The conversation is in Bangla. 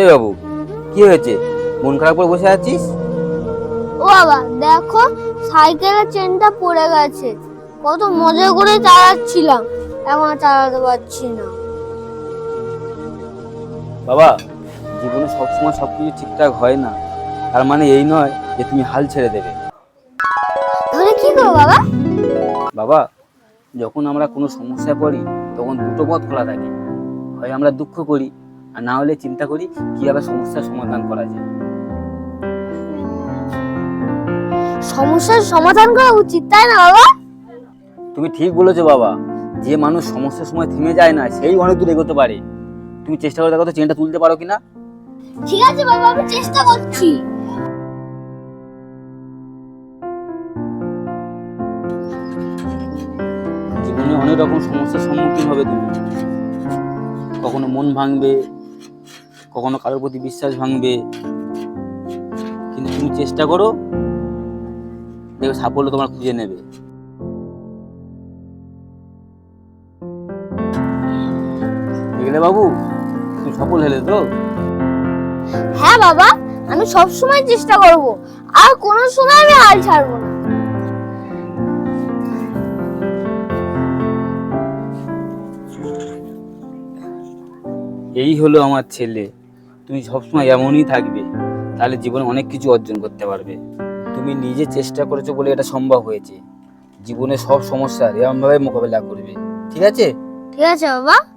এই বাবু কি হয়েছে? মন খারাপ করে বসে আছিস? ও বাবা দেখো সাইকেলের চেনটা পড়ে গেছে। কত মজা করে চালাচ্ছিলাম এখন আর চালাতে পারছি না। বাবা জীবনে সবসময় সব কিছু ঠিকঠাক হয় না। তার মানে এই নয় যে তুমি হাল ছেড়ে দেবে। তাহলে কি করব বাবা? বাবা যখন আমরা কোনো সমস্যায় পড়ি তখন দুটো পথ খোলা থাকে। হয় আমরা দুঃখ করি আর না হলে চিন্তা করি কীভাবে সমস্যার সমাধান করা যায়। সমস্যার সমাধান করা উচিত তাই না বাবা? তুমি ঠিক বলেছ বাবা যে মানুষ সমস্যার সময় থেমে যায় না সেই অনেক দূর এগোতে পারে। তুমি চেষ্টা করে দেখো তো চেনটা তুলতে পারো কিনা। ঠিক আছে বাবা আমি চেষ্টা করছি। জীবনে অনেক রকম সমস্যার সম্মুখীন হবে তুমি। কখনো মন ভাঙবে কখনো কারোর প্রতি বিশ্বাস ভাঙবে। কিন্তু তুমি চেষ্টা করো দেখবে সাফল্য তোমার খুঁজে নেবে। দেখলে বাবু তুমি সফল হলে তো। হ্যাঁ বাবা আমি সব সময় চেষ্টা করব। আর কোনো সময় আমি হাল ছাড়বো না। এই হলো আমার ছেলে। তুমি সবসময় এমনই থাকবে, তাহলে জীবনে অনেক কিছু অর্জন করতে পারবে। তুমি নিজে চেষ্টা করেছ বলে এটা সম্ভব হয়েছে। জীবনে সব সমস্যার এমনভাবে মোকাবেলা করবে। ঠিক আছে? ঠিক আছে বাবা।